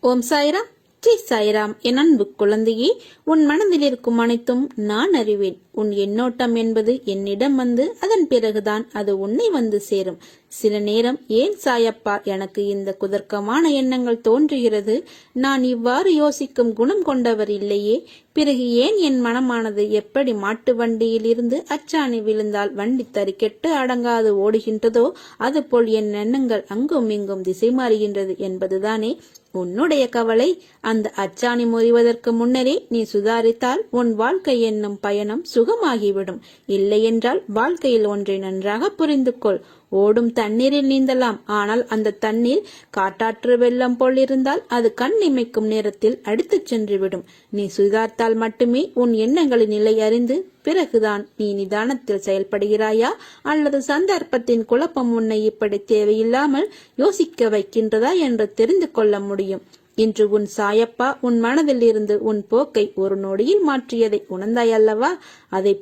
ஓம் சாய்ராம். ஜெய் சாய்ராம். என் அன்பு குழந்தையே உன் மனதில் இருக்கும் அனைத்தும் நான் அறிவேன். உன் எண்ணோட்டம் என்பது என்னிடம் வந்து அதன் பிறகுதான் அது உன்னை வந்து சேரும். சில நேரம் ஏன் சாயப்பா எனக்கு இந்த குதர்க்கமான எண்ணங்கள் தோன்றுகிறது? நான் இவ்வாறு யோசிக்கும் குணம் கொண்டவர் இல்லையே. பிறகு ஏன் என் மனமானது எப்படி மாட்டு வண்டியில் இருந்து அச்சாணி விழுந்தால் வண்டி தறிக்கெட்டு அடங்காது ஓடுகின்றதோ அதுபோல் என் எண்ணங்கள் அங்கும் இங்கும் திசை மாறுகின்றது என்பதுதானே உன்னுடைய கவலை? அந்த அச்சாணி முறிவதற்கு முன்னரே நீ சுதாரித்தால் உன் வாழ்க்கை என்னும் பயணம் சுகமாகிவிடும். இல்லையென்றால் வாழ்க்கையில் ஒன்றை நன்றாக புரிந்து கொள் ஓடும் தண்ணீரில் நீந்தலாம். ஆனால் அந்த தண்ணீர் காட்டாற்று வெள்ளம் போல் இருந்தால் அது கண் இமைக்கும் நேரத்தில் அடித்துச் சென்றுவிடும். நீ சுதார்த்தால் மட்டுமே உன் எண்ணங்களின் நிலை அறிந்து பிறகுதான் நீ நிதானத்தில் செயல்படுகிறாயா? அல்லது சந்தர்ப்பத்தின் குழப்பம் உன்னை இப்படி தேவையில்லாமல் யோசிக்க வைக்கின்றதா என்று தெரிந்து கொள்ள முடியும். இன்று உன் சாயப்பா உன் மனதில் இருந்து உன் போக்கை ஒரு நொடியில் மாற்றியதை உணர்ந்தாய் அல்லவா?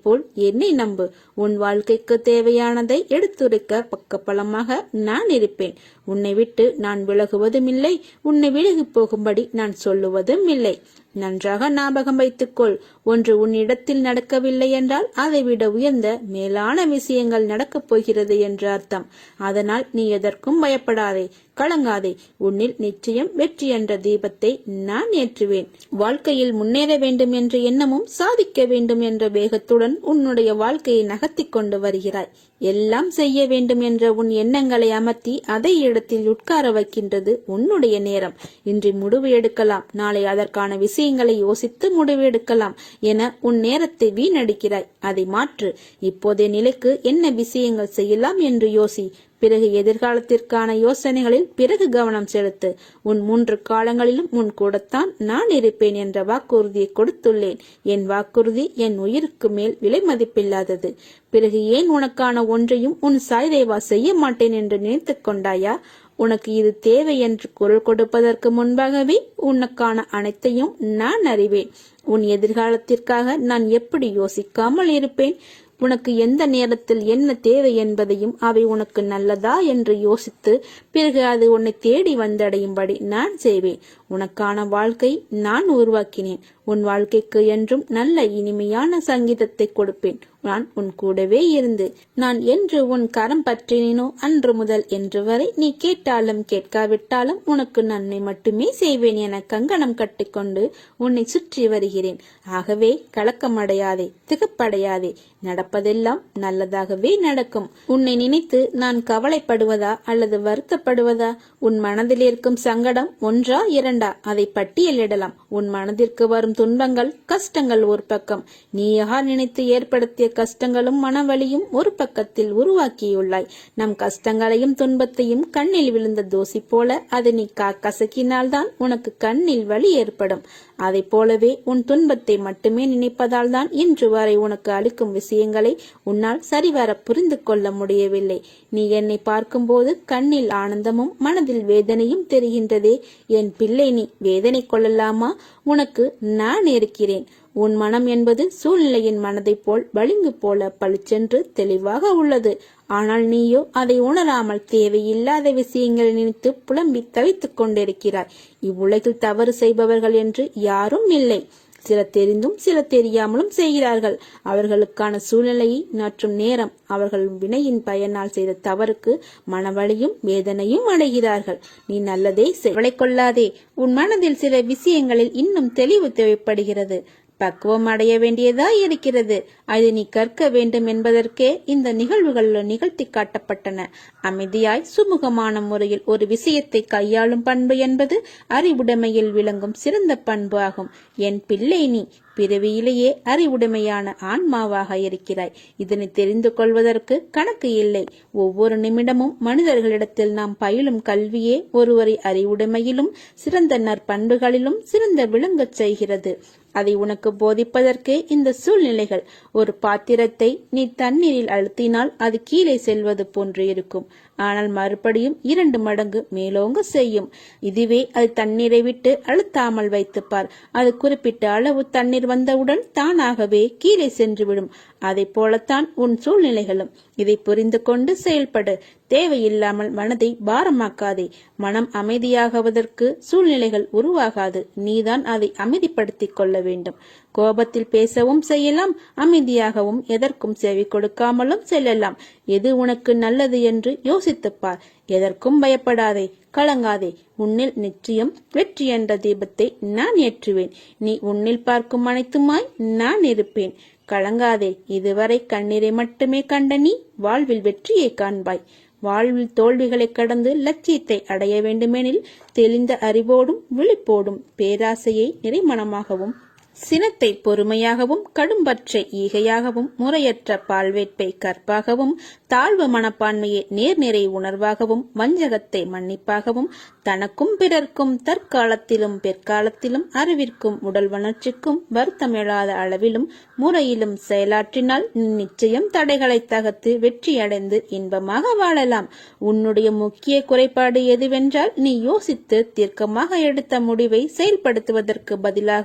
போல் என்னை நம்பு. உன் வாழ்க்கைக்கு தேவையானதை எடுத்துரைக்க பக்கப்பலமாக நான் இருப்பேன். உன்னை விட்டு நான் விலகுவதும் இல்லை உன்னை விலகி போகும்படி நான் சொல்லுவதும் இல்லை நன்றாக ஞாபகம் வைத்துக்கொள். ஒன்று உன்னிடத்தில் நடக்கவில்லை என்றால் அதை விட உயர்ந்த மேலான விஷயங்கள் நடக்கப் போகிறது என்று அர்த்தம். அதனால் நீ எதற்கும் பயப்படாதே. கலங்காதே. உன்னில் நிச்சயம் வெற்றி என்ற தீபத்தை நான் ஏற்றுவேன். வாழ்க்கையில் முன்னேற வேண்டும் என்ற எண்ணமும் சாதிக்க வேண்டும் என்ற வேகத்துடன் உன்னுடைய வாழ்க்கையை நகர்த்தி கொண்டு வருகிறாய். எல்லாம் செய்ய வேண்டும் என்ற உன் எண்ணங்களை அமர்த்தி அதை இடத்தில் உட்கார வைக்கின்றது உன்னுடைய நேரம். இன்று முடிவு எடுக்கலாம். நாளை அதற்கான விஷயங்களை யோசித்து முடிவு எடுக்கலாம் என உன் நேரத்தை வீணடிக்கிறாய். அதை மாற்று. இப்போதைய நிலைக்கு என்ன விஷயங்கள் செய்யலாம் என்று யோசி. பிறகு எதிர்காலத்திற்கான யோசனைகளில் பிறகு கவனம் செலுத்து. உன் மூன்று காலங்களிலும் உன் கூடத்தான் நான் இருப்பேன் என்ற வாக்குறுதியை கொடுத்துள்ளேன். என் வாக்குறுதி என் உயிருக்கு மேல் விலை மதிப்பில்லாதது. பிறகு ஏன் உனக்கான ஒன்றையும் உன் சாய்தேவா செய்ய மாட்டேன் என்று நினைத்து கொண்டாயா? உனக்கு இது தேவை என்று குரல் கொடுப்பதற்கு முன்பாகவே உனக்கான அனைத்தையும் நான் அறிவேன். உன் எதிர்காலத்திற்காக நான் எப்படி யோசிக்காமல் இருப்பேன்? உனக்கு எந்த நேரத்தில் என்ன தேவை என்பதையும் அவை உனக்கு நல்லதா என்று யோசித்து பிறகு அது உன்னை தேடி வந்தடையும்படி நான் செய்வேன். உனக்கான வாழ்க்கை நான் உருவாக்கினேன். உன் வாழ்க்கைக்கு என்றும் நல்ல இனிமையான சங்கீதத்தை கொடுப்பேன். நான் உன் கூடவே இருந்து நான் என்று உன் கரம் பற்றினோ அன்று முதல் என்று வரை நீ கேட்டாலும் கேட்காவிட்டாலும் உனக்கு நன்மை மட்டுமே செய்வேன் என கங்கணம் கட்டிக்கொண்டு உன்னை சுற்றி வருகிறேன். ஆகவே கலக்கமடையாதே திகப்படையாதே நடப்பதெல்லாம் நல்லதாகவே நடக்கும். உன்னை நினைத்து நான் கவலைப்படுவதா அல்லது வருத்தப்படுவதா? உன் மனதில் இருக்கும் சங்கடம் ஒன்றா இரண்டு? அதை பட்டியலிடலாம். உன் மனதிற்கு வரும் துன்பங்கள் கஷ்டங்கள் ஒரு பக்கம். நீயாக நினைத்து ஏற்படுத்திய கஷ்டங்களும் மனவழியும் ஒரு பக்கத்தில் உருவாக்கியுள்ளாய். நம் கஷ்டங்களையும் துன்பத்தையும் கண்ணில் விழுந்த தோசி போல அதை நீ கசக்கினால்தான் உனக்கு கண்ணில் வழி ஏற்படும். அதை போலவே உன் துன்பத்தை மட்டுமே நினைப்பதால் தான் இன்று வரை உனக்கு அளிக்கும் விஷயங்களை உன்னால் சரிவர புரிந்து கொள்ள முடியவில்லை. நீ என்னை பார்க்கும்போது கண்ணில் ஆனந்தமும் மனதில் வேதனையும் தெரிகின்றதே. என் பிள்ளை நீ வேதனை கொள்ளலாமா? உனக்கு நான் இருக்கிறேன். உன் மனம் என்பது சூழ்நிலையின் மனதைப் போல் வலிங்கு போல பளிச்சென்று தெளிவாக உள்ளது. ஆனால் நீயோ அதை உணராமல் தேவையில்லாத விஷயங்களை நினைத்து புலம்பி தவித்துக் கொண்டிருக்கிறாய். இவ்வுலகில் தவறு செய்பவர்கள் என்று யாரும் இல்லை. சில தெரிந்தும் சில தெரியாமலும் செய்கிறார்கள். அவர்களுக்கான சூழ்நிலையை மற்றும் நேரம். அவர்கள் வினையின் பயனால் செய்த தவறுக்கு மனவழியும் வேதனையும் அடைகிறார்கள். நீ நல்லதே செவளை கொள்ளாதே. உன் மனதில் சில விஷயங்களில் இன்னும் தெளிவு தேவைப்படுகிறது. பக்குவம் அடைய வேண்டியதா இருக்கிறது. அதை நீ கற்க வேண்டும் என்பதற்கே இந்த நிகழ்வுகள் நிகழ்த்தி காட்டப்பட்டன. அமைதியாய் சுமூகமான முறையில் ஒரு விஷயத்தை கையாளும் பண்பு என்பது அறிவுடைமையில் விளங்கும் சிறந்த பண்பு ஆகும். என் பிள்ளை நீ பிறவியிலேயே அறிவுடைமையான ஆன்மாவாக இருக்கிறாய். இதனை தெரிந்து கொள்வதற்கு கணக்கு இல்லை. ஒவ்வொரு நிமிடமும் மனிதர்களிடத்தில் நாம் பயிலும் கல்வியே ஒருவரை அறிவுடைமையிலும் சிறந்த நற்பண்புகளிலும் சிறந்த விளங்கச் செய்கிறது. அதை உனக்கு போதிப்பதற்கு இந்த சூழ்நிலைகள். ஒரு பாத்திரத்தை நீ தண்ணீரில் அழுத்தினால் அது கீழே செல்வது போன்று இருக்கும். ஆனால் மறுபடியும் இரண்டு மடங்கு மேலோங்க செய்யும். இதுவே அது தண்ணீரை விட்டு அழுத்தாமல் வைத்துப்பார். அது குறிப்பிட்ட அளவு தண்ணீர் வந்தவுடன் தானாகவே கீழே சென்றுவிடும். அதை போலத்தான் உன் சூழ்நிலைகளும். இதை புரிந்து கொண்டு செயல்படு. தேவையில்லாமல் மனதை பாரமாக்காதே. மனம் அமைதியாகுவதற்கு சூழ்நிலைகள் உருவாகாது. நீதான் அதை அமைதிப்படுத்திக் கொள்ள வேண்டும். கோபத்தில் பேசவும் செய்யலாம். அமைதியாகவும் எதற்கும் செவி கொடுக்காமலும் செல்லலாம். எது உனக்கு நல்லது என்று யோசித்துப்பார். எதற்கும் பயப்படாதே கலங்காதே. உன்னில் நிச்சயம் வெற்றி என்ற தீபத்தை நான் ஏற்றுவேன். நீ உன்னில் பார்க்கும் அனைத்துமாய் நான் இருப்பேன். கலங்காதே இதுவரை கண்ணீரை மட்டுமே கண்ட நீ வாழ்வில் வெற்றியை காண்பாய். வாழ்வில் தோல்விகளை கடந்து லட்சியத்தை அடைய வேண்டுமெனில் தெளிந்த அறிவோடும் விழிப்போடும் பேராசையை நிறைமணமாகவும் சினத்தை பொறுமையாகவும் கடும்பற்ற ஈகையாகவும் முறையற்ற பால்வேட்பை கற்பாகவும் தாழ்வு மனப்பான்மையை நேர்நிறை உணர்வாகவும் வஞ்சகத்தை மன்னிப்பாகவும் தனக்கும் பிறர்க்கும் தற்காலத்திலும் பிற்காலத்திலும் அறிவிற்கும் உடல் வளர்ச்சிக்கும் வருத்தமிழாத அளவிலும் முறையிலும் செயலாற்றினால் நிச்சயம் தடைகளை தகர்த்து வெற்றியடைந்து இன்பமாக வாழலாம். உன்னுடைய முக்கிய குறைபாடு எதுவென்றால் நீ யோசித்து தீர்க்கமாக எடுத்த முடிவை செயல்படுத்துவதற்கு பதிலாக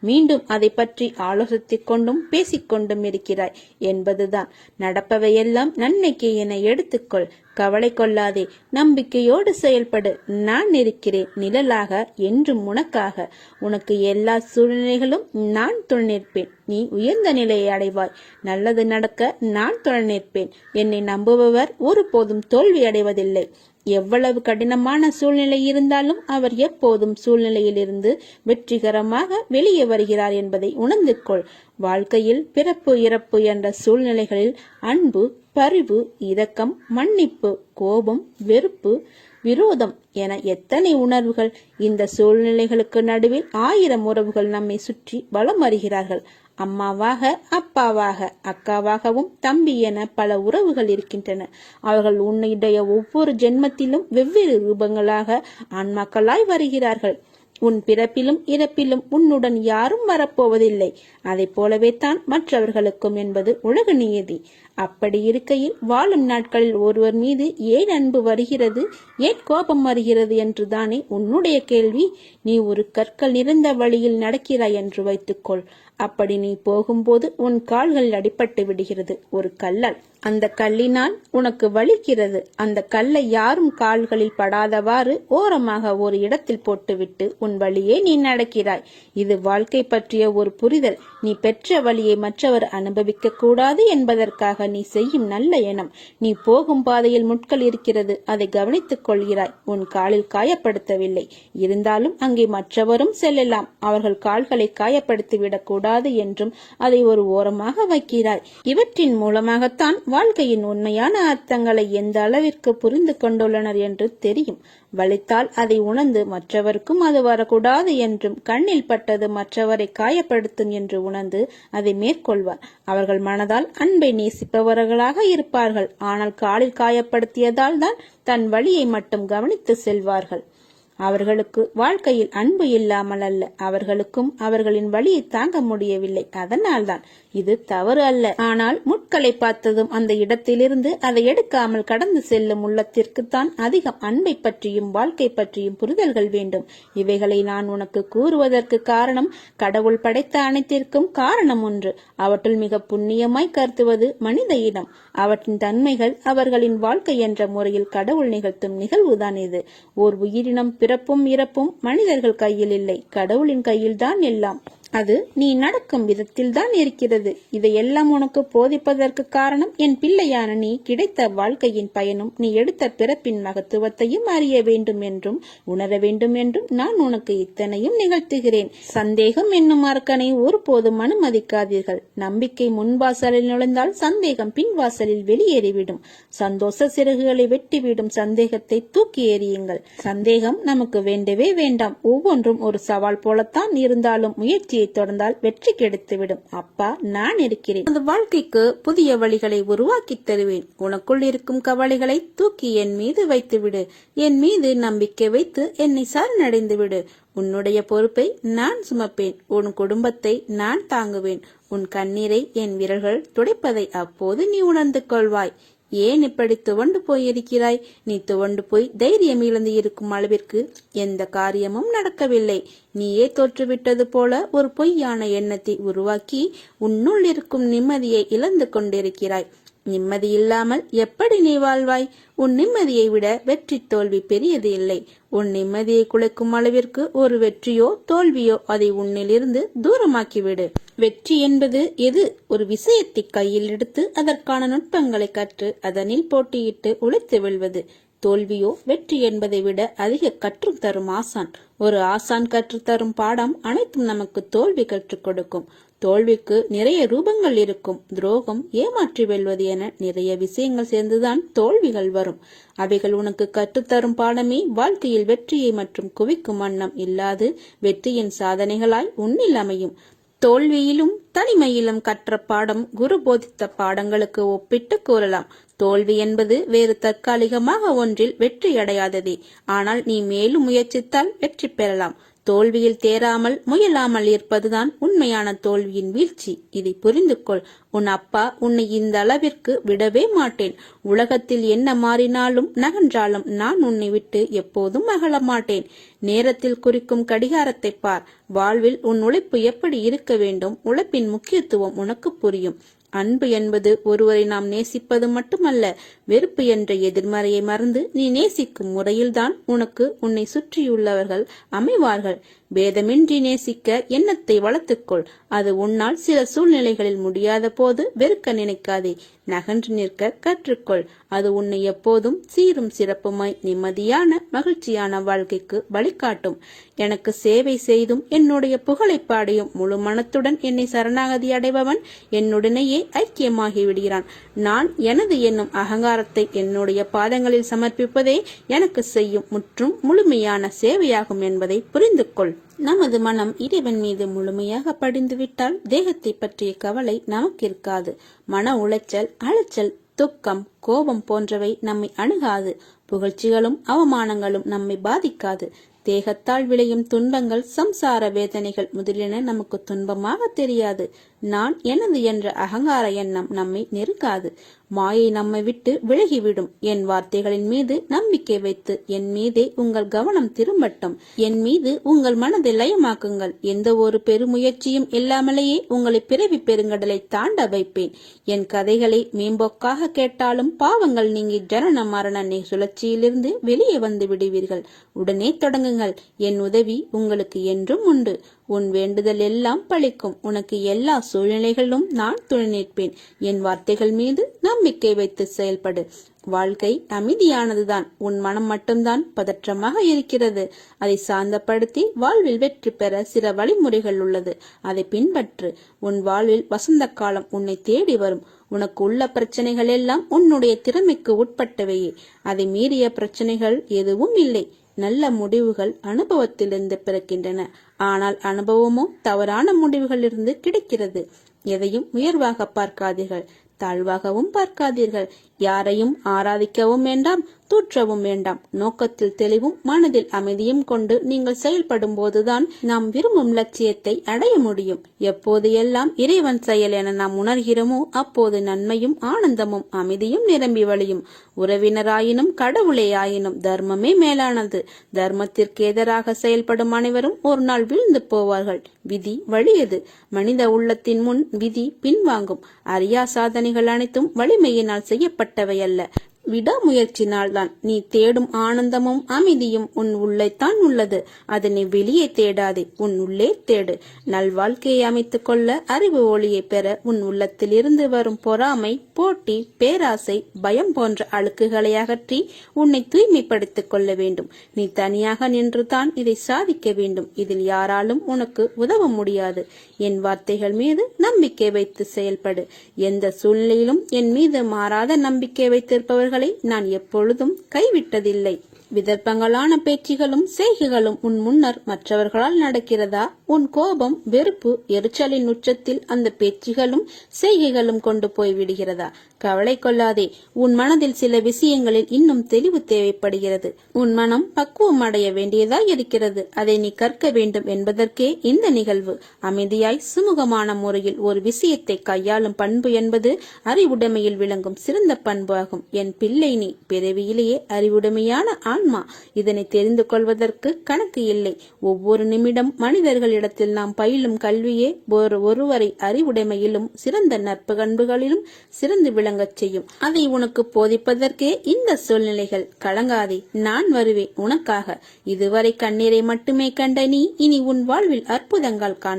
மீண்டும் அதை பற்றி ஆலோசித்துக் கொண்டும் பேசிக்கொண்டும் இருக்கிறாய் என்பதுதான். நடப்பவையெல்லாம் நன்மைக்கு என எடுத்துக்கொள். கவலை கொள்ளாதே. நம்பிக்கையோடு செயல்படு. நான் இருக்கிறேன். நிழலாக. என்றும் உனக்காக. உனக்கு எல்லா சூழ்நிலைகளும் நான் துணைநிற்பேன் நீ உயர்ந்த நிலையை அடைவாய். நல்லது நடக்க நான் துணை நிற்பேன். என்னை நம்புபவர் ஒருபோதும் தோல்வி அடைவதில்லை. எவ்வளவு கடினமான சூழ்நிலை இருந்தாலும் அவர் எப்போதும் சூழ்நிலையிலிருந்து வெற்றிகரமாக வெளியே வருகிறார் என்பதை உணர்ந்து கொள் வாழ்க்கையில் பிறப்பு இறப்பு என்ற சூழ்நிலைகளில் அன்பு பரிவு இரக்கம் மன்னிப்பு கோபம் வெறுப்பு விரோதம் என எத்தனை உணர்வுகள் இந்த சூழ்நிலைகளுக்கு நடுவில் ஆயிரம் உறவுகள் நம்மை சுற்றி வலம் வருகிறார்கள். அம்மாவாக அப்பாவாக அக்காவாகவும் தம்பி என பல உறவுகள் இருக்கின்றன. அவர்கள் உன்னுடைய ஒவ்வொரு ஜென்மத்திலும் வெவ்வேறு ரூபங்களாக ஆன்மாக்களாய் வருகிறார்கள். உன் பிறப்பிலும் இறப்பிலும் உன்னுடன் யாரும் வரப்போவதில்லை. அதை போலவே தான் மற்றவர்களுக்கும் என்பது உலக நியதி. அப்படி இருக்கையில் வாழும் நாட்களில் ஒருவர் மீது ஏன் அன்பு வருகிறது? ஏன் கோபம் வருகிறது என்று தானே உன்னுடைய கேள்வி. நீ ஒரு கற்கள் நிறைந்த வழியில் நடக்கிறாய் என்று வைத்துக்கொள். அப்படி நீ போகும்போது உன் கால்கள் அடிபட்டு விடுகிறது ஒரு கல்லால். அந்த கல்லினால் உனக்கு வலிக்கிறது. அந்த கல்லை யாரும் கால்களில் படாதவாறு ஓரமாக ஒரு இடத்தில் போட்டுவிட்டு உன் வழியே நீ நடக்கிறாய். இது வாழ்க்கை பற்றிய ஒரு புரிதல். நீ பெற்ற வழியை மற்றவர் அனுபவிக்க கூடாது என்பதற்காக நீ செய்யும் நல்ல எண்ணம். நீ போகும் பாதையில் முட்கள் இருக்கிறது அதை கவனித்துக் கொள்கிறாய். உன் காலில் காயப்படுத்தவில்லை. இருந்தாலும் அங்கே மற்றவரும் செல்லலாம். அவர்கள் கால்களை காயப்படுத்திவிடக்கூடாது கூடாது என்றும் அதை ஒரு ஓரமாக வைக்கிறாய். இவற்றின் மூலமாகத்தான் வாழ்க்கையின் உண்மையான அர்த்தங்களை எந்த அளவிற்கு புரிந்து கொண்டுள்ளனர் என்று தெரியும். வலித்தால் அதை உணர்ந்து மற்றவருக்கும் அது வரக்கூடாது என்றும் கண்ணில் பட்டது மற்றவரை காயப்படுத்தும் என்று உணர்ந்து அதை மேற்கொள்வார். அவர்கள் மனதால் அன்பை நேசிப்பவர்களாக இருப்பார்கள். ஆனால் காலில் காயப்படுத்தியதால் தான் தன் வழியை மட்டும் கவனித்து செல்வார்கள். அவர்களுக்கு வாழ்க்கையில் அன்பு இல்லாமல் அல்ல அவர்களுக்கும் அவர்களின் வழியை தாங்க முடியவில்லை. அதனால்தான் இது தவறு அல்ல. ஆனால் முட்களை பார்த்ததும் அந்த இடத்திலிருந்து அதை எடுக்காமல் கடந்து செல்லும் உள்ளத்திற்குத்தான் அதிகம் அன்பை பற்றியும் வாழ்க்கை பற்றியும் புரிதல்கள் வேண்டும். இவைகளை நான் உனக்கு கூறுவதற்கு காரணம் கடவுள் படைத்த அனைத்திற்கும் காரணம் ஒன்று. அவற்றுள் மிக புண்ணியமாய் கருத்துவது மனித இனம் அவற்றின் தன்மைகள் அவர்களின் வாழ்க்கை என்ற முறையில் கடவுள் நிகழ்த்தும் நிகழ்வுதான் இது. ஓர் உயிரினம் பிறப்பும் இறப்பும் மனிதர்கள் கையில் இல்லை. கடவுளின் கையில்தான் எல்லாம். அது நீ நடக்கும் விதத்தில் தான் இருக்கிறது. இதையெல்லாம் உனக்கு போதிப்பதற்கு காரணம் என் பிள்ளையான நீ கிடைத்த வாழ்க்கையின் பயனும் நீ எடுத்த பிறப்பின் மகத்துவத்தையும் அறிய வேண்டும் என்றும் உணர வேண்டும் என்றும் நான் உனக்கு இத்தனையும் நிகழ்த்துகிறேன். சந்தேகம் என்னும் அரக்கனை ஒருபோதும் அனுமதிக்காதீர்கள். நம்பிக்கை முன்வாசலில் நுழைந்தால் சந்தேகம் பின்வாசலில் வெளியேறிவிடும். சந்தோஷ சிறகுகளை வெட்டிவிடும் சந்தேகத்தை தூக்கி எறியுங்கள். சந்தேகம் நமக்கு வேண்டவே வேண்டாம். ஒவ்வொன்றும் ஒரு சவால் போலத்தான் இருந்தாலும் முயற்சி முயற்சியை தொடர்ந்தால் வெற்றி கெடுத்துவிடும். அப்பா நான் இருக்கிறேன். அந்த வாழ்க்கைக்கு புதிய வழிகளை உருவாக்கி தருவேன். உனக்குள் இருக்கும் கவலைகளை தூக்கி என் மீது வைத்துவிடு. என் மீது நம்பிக்கை வைத்து என்னை சரணடைந்து விடு உன்னுடைய பொறுப்பை நான் சுமப்பேன். உன் குடும்பத்தை நான் தாங்குவேன். உன் கண்ணீரை என் விரல்கள் துடைப்பதை அப்போது நீ உணர்ந்து கொள்வாய். ஏன் இப்படி துவண்டு போயிருக்கிறாய்? நீ துவண்டு போய் தைரியம் இழந்து இருக்கும் அளவிற்கு எந்த காரியமும் நடக்கவில்லை. நீயே தோற்றுவிட்டது போல ஒரு பொய்யான எண்ணத்தை உருவாக்கி உன்னுள் இருக்கும் நிம்மதியை இழந்து கொண்டிருக்கிறாய். நிம்மதி இல்லாமல் எப்படி நீ வாழ்வாய்? உன் நிம்மதியை விட வெற்றி தோல்வி பெரியது இல்லை. உன் நிம்மதியை குலைக்கும் அளவிற்கு ஒரு வெற்றியோ தோல்வியோ அதை உன்னிலிருந்து தூரமாக்கிவிடு. வெற்றி என்பது எது? ஒரு விஷயத்தை கையில் எடுத்து அதற்கான நுட்பங்களை கற்று அதனில் போட்டியிட்டு உழைத்து வெல்வது. தோல்வியோ வெற்றி என்பதை விட அதிக கற்றுத்தரும் ஆசான். ஒரு ஆசான் கற்றுத்தரும் பாடம் அனைத்தும் நமக்கு தோல்வி கற்றுக் கொடுக்கும். தோல்விக்கு நிறைய ரூபங்கள் இருக்கும். துரோகம் ஏமாற்றி வெல்வது என நிறைய விஷயங்கள் சேர்ந்துதான் தோல்விகள் வரும். அவைகள் உனக்கு கற்றுத்தரும் பாடமே. வாழ்க்கையில் வெற்றியை மற்றும் குவிக்கும் வண்ணம் இல்லாது வெற்றியின் சாதனைகளாய் உன்னில் அமையும். தோல்வியிலும் தனிமையிலும் கற்ற பாடம் குரு போதித்த பாடங்களுக்கு ஒப்பிட்டு கூறலாம். தோல்வி என்பது வேறு தற்காலிகமாக ஒன்றில் வெற்றி அடையாததே. ஆனால் நீ மேலும் முயற்சித்தால் வெற்றி பெறலாம். தோல்வியில் தேராமல் முயலாமல் இருப்பதுதான் உண்மையான தோல்வியின் வீழ்ச்சி. இதை புரிந்து கொள் உன் அப்பா உன்னை இந்த அளவிற்கு விடவே மாட்டேன். உலகத்தில் என்ன மாறினாலும் நகன்றாலும் நான் உன்னை விட்டு எப்போதும் அகல மாட்டேன். நேரத்தில் குறிக்கும் கடிகாரத்தை பார். வாழ்வில் உன் உழைப்பு எப்படி இருக்க வேண்டும்? உழைப்பின் முக்கியத்துவம் உனக்கு புரியும். அன்பு என்பது ஒருவரை நாம் நேசிப்பது மட்டுமல்ல வெறுப்பு என்ற எதிர்மறையை மறந்து நீ நேசிக்கும் முறையில்தான் உனக்கு உன்னை சுற்றியுள்ளவர்கள் அமைவார்கள். பேதமின்றி நேசிக்க எண்ணத்தை வளர்த்துக்கொள். அது உன்னால் சில சூழ்நிலைகளில் முடியாத போது வெறுக்க நினைக்காதே. நகன்று நிற்க கற்றுக்கொள். அது உன்னை எப்போதும் சீரும் சிறப்புமாய் நிம்மதியான மகிழ்ச்சியான வாழ்க்கைக்கு வழிகாட்டும். எனக்கு சேவை செய்தும் என்னுடைய புகழை பாடியும் முழு மனத்துடன் என்னை சரணாகதி அடைபவன் என்னுடனேயே ஐக்கியமாகி விடுகிறான். நான் எனது என்னும் அகங்காரத்தை என்னுடைய பாதங்களில் சமர்ப்பிப்பதே எனக்கு செய்யும் முற்றும் முழுமையான சேவையாகும் என்பதை புரிந்து கொள் நமது மனம் இறைவன் மீது முழுமையாக படிந்துவிட்டால் தேகத்தை பற்றிய கவலை நமக்கு இருக்காது மன உளைச்சல் அலைச்சல் துக்கம் கோபம் போன்றவை நம்மை அணுகாது. புகழ்ச்சிகளும் அவமானங்களும் நம்மை பாதிக்காது. தேகத்தால் விளையும் துன்பங்கள் சம்சார வேதனைகள் முதலியன நமக்கு துன்பமாக தெரியாது. நான் எனது என்ற அகங்கார எண்ணம் நம்மை நெருங்காது. மாயை நம்மை விட்டு விலகிவிடும். என் வார்த்தைகளின் மீது நம்பிக்கை வைத்து என் மீதே உங்கள் கவனம் திரும்பட்டும். என் மீது உங்கள் மனதை லயமாக்குங்கள். எந்த ஒரு பெருமுயற்சியும் இல்லாமலேயே உங்களை பிறவி பெருங்கடலை தாண்ட வைப்பேன். என் கதைகளை மேம்போக்காக கேட்டாலும் பாவங்கள் நீங்கி ஜனன மரண சுழற்சியிலிருந்து வெளியே வந்து விடுவீர்கள். உடனே தொடங்குங்கள். என் உதவி உங்களுக்கு என்றும் உண்டு. உன் வேண்டுதல் எல்லாம் பழிக்கும். உனக்கு எல்லா சூழ்நிலைகளிலும் நான் துணை நிற்பேன். என் வார்த்தைகள் மீது நம்பிக்கை வைத்து செயல்படு. வாழ்க்கை அமைதியானதுதான். உன் மனம் மட்டும்தான் பதற்றமாக இருக்கிறது. அதை சாந்தப்படுத்தி வாழ்வில் வெற்றி பெற சில வழிமுறைகள் உள்ளது. அதை பின்பற்று. உன் வாழ்வில் வசந்த காலம் உன்னை தேடி வரும். உனக்கு உள்ள பிரச்சனைகள் எல்லாம் உன்னுடைய திறமைக்கு உட்பட்டவையே. அதை மீறிய பிரச்சனைகள் எதுவும் இல்லை. நல்ல முடிவுகள் அனுபவத்திலிருந்து பிறக்கின்றன. ஆனால் அனுபவமும் தவறான முடிவுகளிலிருந்து கிடைக்கிறது. எதையும் உயர்வாக பார்க்காதீர்கள் தாழ்வாகவும் பார்க்காதீர்கள். யாரையும் ஆராதிக்கவும் வேண்டாம் தூற்றவும் வேண்டாம். நோக்கத்தில் தெளிவும் மனதில் அமைதியும் கொண்டு நீங்கள் செயல்படும் போதுதான் நாம் விரும்பும் லட்சியத்தை அடைய முடியும். எப்போது எல்லாம் இறைவன் செயல் என நாம் உணர்கிறோமோ அப்போது நன்மையும் ஆனந்தமும் அமைதியும் நிரம்பி வழியும். உறவினராயினும் கடவுளே ஆயினும் தர்மமே மேலானது. தர்மத்திற்கு எதிராக செயல்படும் அனைவரும் ஒரு நாள் வீழ்ந்து போவார்கள். விதி வழியது. மனித உள்ளத்தின் முன் விதி பின்வாங்கும். அரியா சாதனைகள் அனைத்தும் வலிமையினால் செய்யப்பட்ட ஏற்பட்டவையல்ல விடாமுயற்சினால்தான். நீ தேடும் ஆனந்தமும் அமைதியும் உன் உள்ளேத்தான் உள்ளது. அதனை வெளியே தேடாதே உன் உள்ளே தேடு. நல்வாழ்க்கையை அமைத்துக் கொள்ள அறிவு ஒளியை பெற உன் உள்ளத்தில் இருந்து வரும் பொறாமை போட்டி பேராசை பயம் போன்ற அழுக்குகளை அகற்றி உன்னை தூய்மைப்படுத்திக் கொள்ள வேண்டும். நீ தனியாக நின்றுதான் இதை சாதிக்க வேண்டும். இதில் யாராலும் உனக்கு உதவ முடியாது. என் வார்த்தைகள் மீது நம்பிக்கை வைத்து செயல்படு. எந்த சூழ்நிலையிலும் என் மீது மாறாத நம்பிக்கை வைத்திருப்பவர்கள் அவர்களை நான் எப்பொழுதும் கைவிட்டதில்லை. விதர்ப்பங்களான பேச்சுகளும் செய்கைகளும் உன் முன்னர் மற்றவர்களால் நடக்கிறதா? உன் கோபம் வெறுப்பு எரிச்சலின் உச்சத்தில் அந்த பேச்சுகளும் செய்கைகளும் கொண்டு போய் விடுகிறதா கவலை கொள்ளாதே. உன் மனதில் சில விஷயங்களில் இன்னும் தெளிவு தேவைப்படுகிறது. உன் மனம் பக்குவம் அடைய வேண்டியதாய் இருக்கிறது. அதை நீ கற்க வேண்டும் என்பதற்கே இந்த நிகழ்வு. அமைதியாய் சுமூகமான முறையில் ஒரு விஷயத்தை கையாளும் பண்பு என்பது அறிவுடைமையில் விளங்கும் சிறந்த பண்பு ஆகும் என் பிள்ளை நீ பிறவியிலேயே அறிவுடைமையான ஆன்மா. இதனை தெரிந்து கொள்வதற்கு கணக்கு இல்லை. ஒவ்வொரு நிமிடம் மனிதர்களிடத்தில் நாம் பயிலும் கல்வியே ஒரு ஒருவரை அறிவுடைமையிலும் சிறந்த நட்பு கண்புகளிலும் சிறந்து விளங்கும் கலங்கச் செய்யும். அதை உனக்கு போதிப்பதற்கே இந்த சூழ்நிலைகள் கலங்காதே. நான் வருவேன் உனக்காக. இதுவரை கண்ணீரை மட்டுமே கண்ட நீ இனி உன் வாழ்வில் அற்புதங்கள் காண